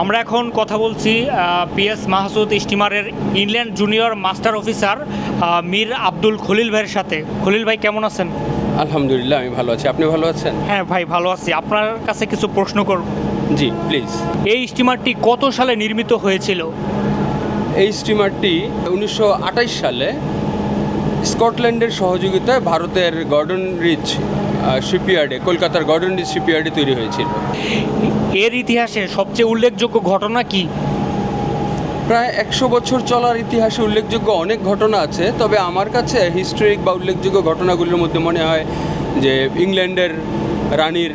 আমরা এখন কথা বলছি PS Mahsud স্টিমারের England junior master officer Mir Abdul Khalil ভাইয়ের সাথে। খলিল ভাই কেমন আছেন? আলহামদুলিল্লাহ আমি ভালো আছি। আপনি ভালো আছেন? হ্যাঁ ভাই ভালো আছি। আপনার কাছে কিছু প্রশ্ন করব। জি প্লিজ এই স্টিমারটি কত সালে নির্মিত হয়েছিল? এই স্টিমারটি উনিশশো সালে স্কটল্যান্ডের সহযোগিতায় ভারতের গর্ডন রিচ শিপইয়ার্ডে কলকাতার গর্ডন রিচ শিপইয়ার্ডে তৈরি হয়েছিল। এর ইতিহাসে সবচেয়ে উল্লেখযোগ্য ঘটনা কি? প্রায় একশো বছর চলার ইতিহাসে উল্লেখযোগ্য অনেক ঘটনা আছে তবে আমার কাছে হিস্টোরিক বা উল্লেখযোগ্য ঘটনাগুলির মধ্যে মনে হয় যে ইংল্যান্ডের রানীর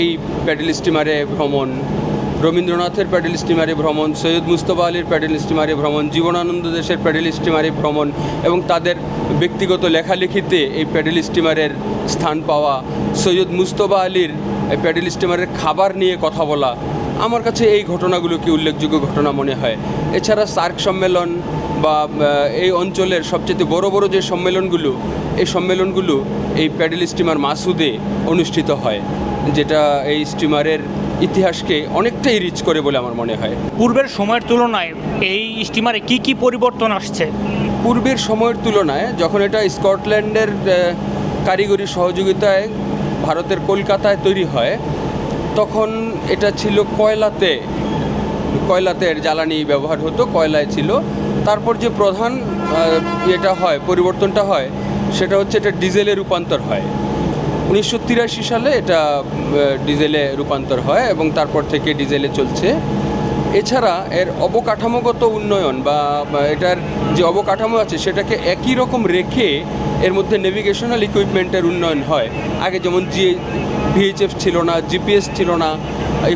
এই প্যাডেল স্টিমারে ভ্রমণ রবীন্দ্রনাথের প্যাডেল স্টিমারে ভ্রমণ, সৈয়দ মুস্তফা আলীর প্যাডেল স্টিমারে ভ্রমণ, জীবনানন্দ দেশের প্যাডেল স্টিমারে ভ্রমণ এবং তাদের ব্যক্তিগত লেখালেখিতে এই প্যাডেল স্টিমারের স্থান পাওয়া, সৈয়দ মুস্তফা আলীর প্যাডেল স্টিমারের খাবার নিয়ে কথা বলা, আমার কাছে এই ঘটনাগুলোকে উল্লেখযোগ্য ঘটনা মনে হয়? এছাড়া সার্ক সম্মেলন বা এই অঞ্চলের সবচেয়ে বড় বড় যে সম্মেলনগুলো, এই সম্মেলনগুলো এই প্যাডেল স্টিমার মাসুদে অনুষ্ঠিত হয়, যেটা এই স্টিমারের ইতিহাসকে অনেকটাই রিচ করে বলে আমার মনে হয়। পূর্বের সময়ের তুলনায় এই স্টিমারে কি কি পরিবর্তন আসছে? পূর্বের সময়ের তুলনায় যখন এটা স্কটল্যান্ডের কারিগরি সহযোগিতায় ভারতের কলকাতায় তৈরি হয় তখন এটা ছিল কয়লাতে। কয়লাতে জ্বালানি ব্যবহার হতো কয়লায় ছিল। তারপর যে প্রধান এটা হয় পরিবর্তনটা হয় সেটা হচ্ছে এটা ডিজেলে রূপান্তর হয়। উনিশশো তিরাশি সালে এটা ডিজেলে রূপান্তর হয় এবং তারপর থেকে ডিজেলে চলছে। এছাড়া এর অবকাঠামোগত উন্নয়ন বা এটার যে অবকাঠামো আছে সেটাকে একই রকম রেখে এর মধ্যে নেভিগেশনাল ইকুইপমেন্টের উন্নয়ন হয়। আগে যেমন জি ভিএইচএফ ছিল না জিপিএস ছিল না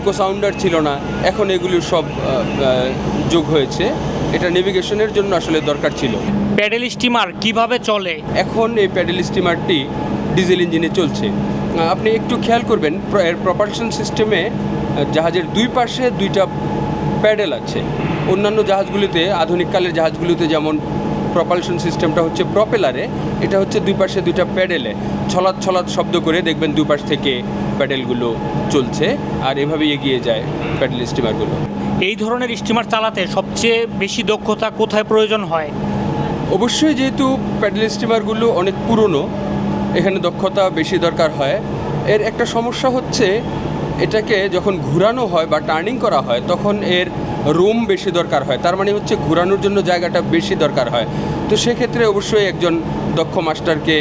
ইকোসাউন্ডার ছিল না এখন এগুলো সব যোগ হয়েছে। এটা নেভিগেশনের জন্য আসলে দরকার ছিল। প্যাডেল স্টিমার কীভাবে চলে? এখন এই প্যাডেল স্টিমারটি ডিজেল ইঞ্জিনে চলছে। আপনি একটু খেয়াল করবেন এর প্রপালশন সিস্টেমে জাহাজের দুই পাশে দুইটা প্যাডেল আছে। অন্যান্য জাহাজগুলিতে আধুনিককালের জাহাজগুলিতে যেমন প্রপালশন সিস্টেমটা হচ্ছে প্রপেলারে এটা হচ্ছে দুই পাশে দুইটা প্যাডেলে। ছলাৎ ছলাৎ শব্দ করে দেখবেন দুই পাশ থেকে প্যাডেলগুলো চলছে আর এভাবেই এগিয়ে যায় প্যাডেল স্টিমারগুলো এই ধরনের স্টিমার চালাতে সবচেয়ে বেশি দক্ষতা কোথায় প্রয়োজন হয়? অবশ্যই যেহেতু প্যাডেল স্টিমারগুলো অনেক পুরনো এখানে দক্ষতা বেশি দরকার হয়। এর একটা সমস্যা হচ্ছে, এটাকে যখন ঘোরানো হয় বা টার্নিং করা হয়, তখন এর রুম বেশি দরকার হয়। তার মানে হচ্ছে ঘোরানোর জন্য জায়গাটা বেশি দরকার হয়। তো সেক্ষেত্রে অবশ্যই একজন দক্ষ মাস্টারকে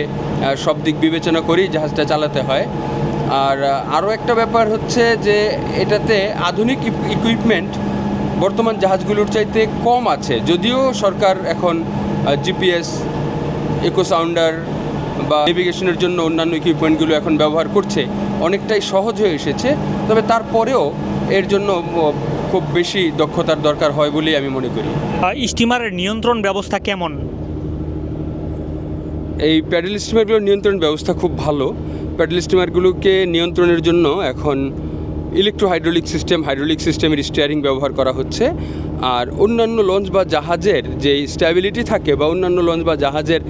সব দিক বিবেচনা করেই জাহাজটা চালাতে হয়। আর আরও একটা ব্যাপার হচ্ছে যে, এটাতে আধুনিক ইকুইপমেন্ট বর্তমান জাহাজগুলোর চাইতে কম আছে। যদিও সরকার এখন জিপিএস ইকো সাউন্ডার বা নেভিগেশনের জন্য অন্যান্য ইকুইপমেন্টগুলো এখন ব্যবহার করছে অনেকটাই সহজ হয়ে এসেছে। তবে তারপরেও এর জন্য খুব বেশি দক্ষতার দরকার হয় বলেই আমি মনে করি। স্টিমারের নিয়ন্ত্রণ ব্যবস্থা কেমন? এই প্যাডেল স্টিমারগুলোর নিয়ন্ত্রণ ব্যবস্থা খুব ভালো। প্যাডেল স্টিমারগুলোকে নিয়ন্ত্রণের জন্য এখন ইলেকট্রো হাইড্রোলিক সিস্টেম হাইড্রোলিক সিস্টেমের স্টিয়ারিং ব্যবহার করা হচ্ছে। আর অন্যান্য লঞ্চ বা জাহাজের যে স্ট্যাবিলিটি থাকে বা অন্যান্য লঞ্চ বা জাহাজের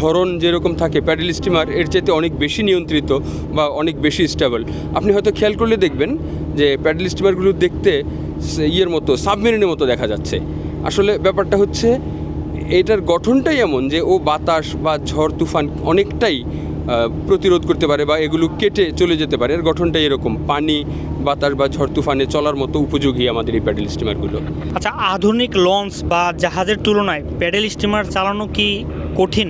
ধরন যেরকম থাকে প্যাডেল স্টিমার এর চাইতে অনেক বেশি নিয়ন্ত্রিত বা অনেক বেশি স্টেবল আপনি হয়তো খেয়াল করলে দেখবেন যে প্যাডেল স্টিমারগুলো দেখতে ইয়ের মতো সাবমেরিনের মতো দেখা যাচ্ছে। আসলে ব্যাপারটা হচ্ছে, এটার গঠনটাই এমন যে ও বাতাস বা ঝড়, তুফান অনেকটাই প্রতিরোধ করতে পারে বা এগুলো কেটে চলে যেতে পারে। এর গঠনটাই এরকম, পানি, বাতাস বা ঝড়, তুফানে চলার মতো উপযোগী আমাদের এই প্যাডেল স্টিমারগুলো আচ্ছা আধুনিক লঞ্চ বা জাহাজের তুলনায় প্যাডেল স্টিমার চালানো কি কঠিন।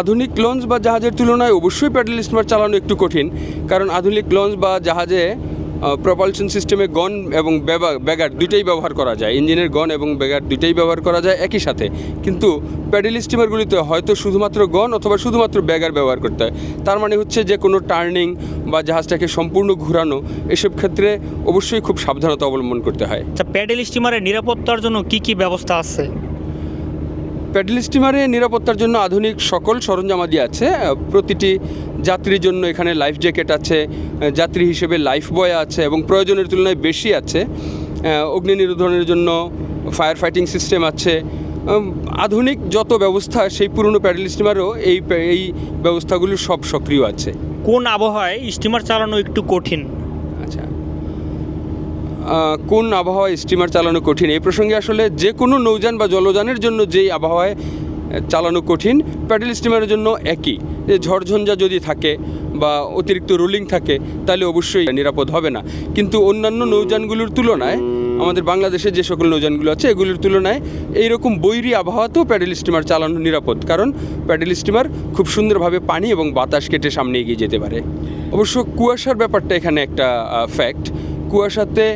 আধুনিক লঞ্চ বা জাহাজের তুলনায় অবশ্যই প্যাডেল স্টিমার চালানো একটু কঠিন, কারণ আধুনিক লঞ্চ বা জাহাজে প্রপালশন সিস্টেমে গন এবং ব্যাগার দুইটাই ব্যবহার করা যায়। ইঞ্জিনের গন এবং ব্যাগার দুইটাই ব্যবহার করা যায় একই সাথে। কিন্তু প্যাডেল স্টিমারগুলিতে হয়তো শুধুমাত্র গন অথবা শুধুমাত্র ব্যাগার ব্যবহার করতে হয়। তার মানে হচ্ছে যে কোনো টার্নিং বা জাহাজটাকে সম্পূর্ণ ঘোরানো এসব ক্ষেত্রে অবশ্যই খুব সাবধানতা অবলম্বন করতে হয়। আচ্ছা প্যাডেল স্টিমারের নিরাপত্তার জন্য কি কি ব্যবস্থা আছে? প্যাডেল স্টিমারে নিরাপত্তার জন্য আধুনিক সকল সরঞ্জামাদি আছে। প্রতিটি যাত্রীর জন্য এখানে লাইফ জ্যাকেট আছে যাত্রী হিসেবে লাইফ বয় আছে এবং প্রয়োজনের তুলনায় বেশি আছে। অগ্নি নিরোধনের জন্য ফায়ার ফাইটিং সিস্টেম আছে। আধুনিক যত ব্যবস্থা সেই পুরনো প্যাডেল স্টিমারও এই এই ব্যবস্থাগুলো সব সক্রিয় আছে। কোন আবহাওয়ায় স্টিমার চালানো একটু কঠিন? আচ্ছা। কোন আবহাওয়ায় স্টিমার চালানো কঠিন? এই প্রসঙ্গে আসলে যে কোনো নৌযান বা জলযানের জন্য যেই আবহাওয়ায় চালানো কঠিন, প্যাডেল স্টিমারের জন্য একই। যে ঝড়ঝঞ্ঝা যদি থাকে বা অতিরিক্ত রোলিং থাকে, তাহলে অবশ্যই নিরাপদ হবে না। কিন্তু অন্যান্য নৌযানগুলোর তুলনায়, আমাদের বাংলাদেশে যে সকল নৌযানগুলো আছে, এগুলোর তুলনায় এইরকম বৈরী আবহাওয়াতেও প্যাডেল স্টিমার চালানো নিরাপদ। কারণ প্যাডেল স্টিমার খুব সুন্দরভাবে পানি এবং বাতাস কেটে সামনে এগিয়ে যেতে পারে। অবশ্য কুয়াশার ব্যাপারটা এখানে একটা ফ্যাক্ট কুয়াশাতে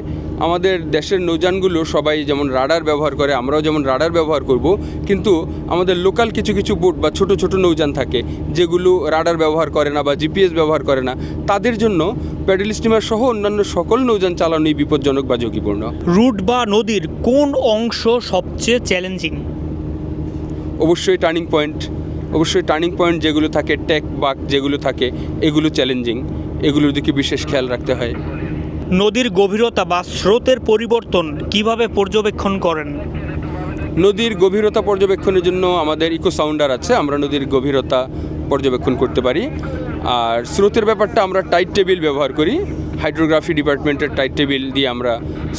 আমাদের দেশের নৌযানগুলো সবাই যেমন রাডার ব্যবহার করে আমরাও যেমন রাডার ব্যবহার করব কিন্তু আমাদের লোকাল কিছু কিছু বোট বা ছোট ছোট নৌযান থাকে যেগুলো রাডার ব্যবহার করে না বা জিপিএস ব্যবহার করে না তাদের জন্য প্যাডেল স্টিমার সহ অন্যান্য সকল নৌযান চালানোই বিপজ্জনক বা ঝুঁকিপূর্ণ। রুট বা নদীর কোন অংশ সবচেয়ে চ্যালেঞ্জিং? অবশ্যই টার্নিং পয়েন্ট অবশ্যই টার্নিং পয়েন্ট যেগুলো থাকে টেক বাক যেগুলো থাকে এগুলো চ্যালেঞ্জিং এগুলোর দিকে বিশেষ খেয়াল রাখতে হয়। নদীর গভীরতা বা স্রোতের পরিবর্তন কীভাবে পর্যবেক্ষণ করেন? নদীর গভীরতা পর্যবেক্ষণের জন্য আমাদের ইকো সাউন্ডার আছে আমরা নদীর গভীরতা পর্যবেক্ষণ করতে পারি। আর স্রোতের ব্যাপারটা আমরা টাইট টেবিল ব্যবহার করি। হাইড্রোগ্রাফি ডিপার্টমেন্টের টাইট টেবিল দিয়ে আমরা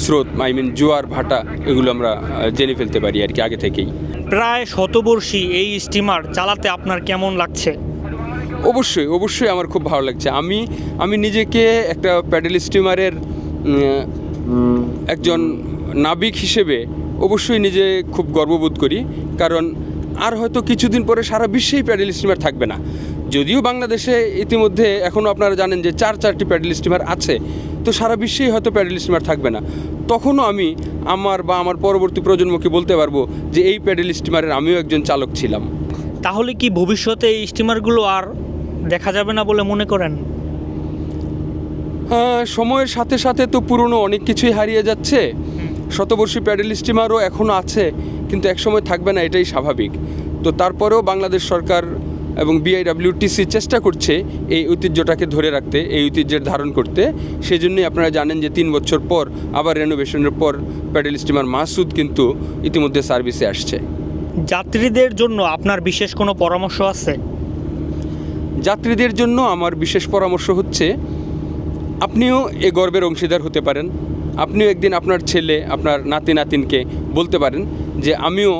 স্রোত আই মিন জোয়ার ভাটা এগুলো আমরা জেনে ফেলতে পারি আর কি আগে থেকেই। প্রায় শতবর্ষী এই স্টিমার চালাতে আপনার কেমন লাগছে? অবশ্যই অবশ্যই আমার খুব ভালো লাগছে। আমি আমি নিজেকে একটা প্যাডেল স্টিমারের একজন নাবিক হিসেবে অবশ্যই নিজে খুব গর্ববোধ করি। কারণ আর হয়তো কিছুদিন পরে সারা বিশ্বেই প্যাডেল স্টিমার থাকবে না। যদিও বাংলাদেশে ইতিমধ্যে এখনও আপনারা জানেন যে চার, চারটি প্যাডেল স্টিমার আছে, তো সারা বিশ্বেই হয়তো প্যাডেল স্টিমার থাকবে না। তখনও আমি আমার বা আমার পরবর্তী প্রজন্মকে বলতে পারব যে এই প্যাডেল স্টিমারের আমিও একজন চালক ছিলাম। তাহলে কি ভবিষ্যতে এই স্টিমারগুলো আর দেখা যাবে না বলে মনে করেন? হ্যাঁ, সময়ের সাথে সাথে তো পুরনো অনেক কিছুই হারিয়ে যাচ্ছে। শতবর্ষী প্যাডেল স্টিমারও এখনও আছে কিন্তু একসময় থাকবে না এটাই স্বাভাবিক। তো তারপরেও বাংলাদেশ সরকার এবং বিআইডাব্লিউটিসি চেষ্টা করছে এই ঐতিহ্যটাকে ধরে রাখতে এই ঐতিহ্যের ধারণ করতে। সেই জন্যই আপনারা জানেন যে তিন বছর পর আবার রেনোভেশনের পর প্যাডেল স্টিমার মাসুদ কিন্তু ইতিমধ্যে সার্ভিসে আসছে। যাত্রীদের জন্য আপনার বিশেষ কোনো পরামর্শ আছে? যাত্রীদের জন্য আমার বিশেষ পরামর্শ হচ্ছে, আপনিও এ গর্বের অংশীদার হতে পারেন। আপনিও একদিন আপনার ছেলে, আপনার নাতি, নাতিনকে বলতে পারেন যে, আমিও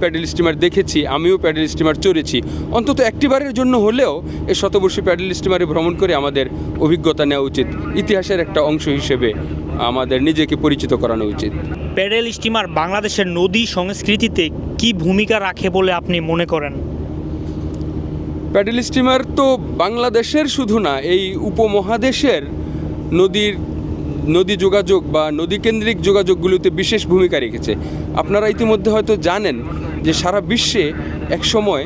প্যাডেল স্টিমার দেখেছি, আমিও প্যাডেল স্টিমার চড়েছি। অন্তত একটিবারের জন্য হলেও এই শতবর্ষী প্যাডেল স্টিমারে ভ্রমণ করে আমাদের অভিজ্ঞতা নেওয়া উচিত। ইতিহাসের একটা অংশ হিসেবে আমাদের নিজেকে পরিচিত করানো উচিত। প্যাডেল স্টিমার বাংলাদেশের নদী সংস্কৃতিতে কি ভূমিকা রাখে বলে আপনি মনে করেন? প্যাডেল স্টিমার তো বাংলাদেশের শুধু না, এই উপমহাদেশের নদীর, নদী যোগাযোগ বা নদীকেন্দ্রিক যোগাযোগগুলোতে বিশেষ ভূমিকা রেখেছে। আপনারা ইতিমধ্যে হয়তো জানেন যে সারা বিশ্বে একসময়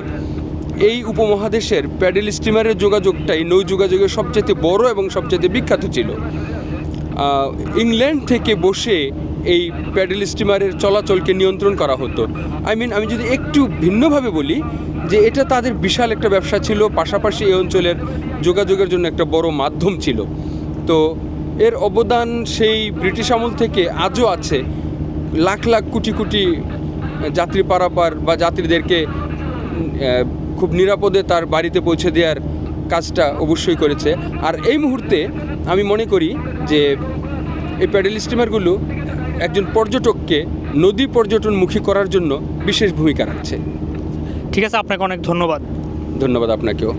এই উপমহাদেশের প্যাডেল স্টিমারের যোগাযোগটাই নৌ যোগাযোগের সবচেয়ে বড় এবং সবচেয়ে বিখ্যাত ছিল। ইংল্যান্ড থেকে বসে এই প্যাডেল স্টিমারের চলাচলকে নিয়ন্ত্রণ করা হতো। আই মিন আমি যদি একটু ভিন্নভাবে বলি যে এটা তাদের বিশাল একটা ব্যবসা ছিল, পাশাপাশি এই অঞ্চলের যোগাযোগের জন্য একটা বড় মাধ্যম ছিল। তো এর অবদান সেই ব্রিটিশ আমল থেকে আজও আছে। লাখ লাখ কোটি কোটি যাত্রী পারাপার বা যাত্রীদেরকে খুব নিরাপদে তার বাড়িতে পৌঁছে দেওয়ার কাজটা অবশ্যই করেছে। আর এই মুহূর্তে আমি মনে করি যে এই প্যাডেল স্টিমারগুলো একজন পর্যটককে নদী পর্যটনমুখী করার জন্য বিশেষ ভূমিকা রাখছে। ঠিক আছে আপনাকে অনেক ধন্যবাদ। ধন্যবাদ আপনাকেও।